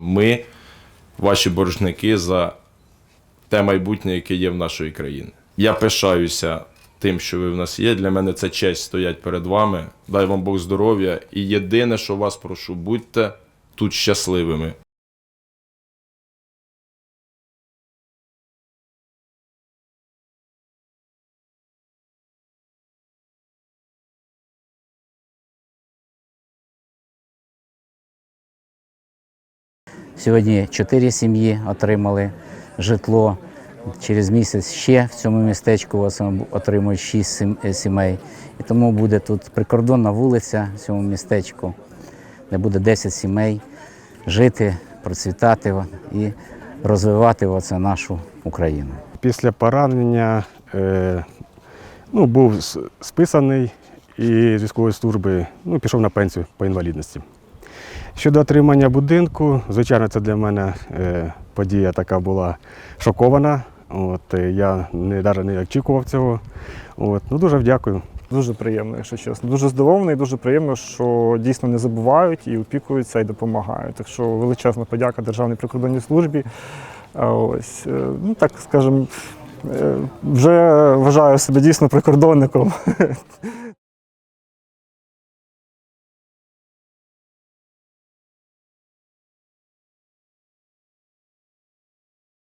Ми ваші боржники за те майбутнє, яке є в нашої країни. Я пишаюся тим, що ви в нас є. Для мене це честь стоять перед вами. Дай вам Бог здоров'я. І єдине, що вас прошу, будьте тут щасливими. Сьогодні чотири сім'ї отримали житло. Через місяць ще в цьому містечку отримують шість е, сімей. І тому буде тут прикордонна вулиця в цьому містечку, де буде 10 сімей жити, процвітати і розвивати оце нашу Україну. Після поранення е, ну, був списаний і з військової служби ну, пішов на пенсію по інвалідності. Щодо отримання будинку, звичайно, це для мене е, подія така була шокована. От, е, я не, навіть не очікував цього. От, ну, дуже дякую. Дуже приємно, якщо чесно. Дуже здивований, дуже приємно, що дійсно не забувають і опікуються, і допомагають. Так що величезна подяка Державній прикордонній службі. Ось, е, ну так скажемо, е, вже вважаю себе дійсно прикордонником.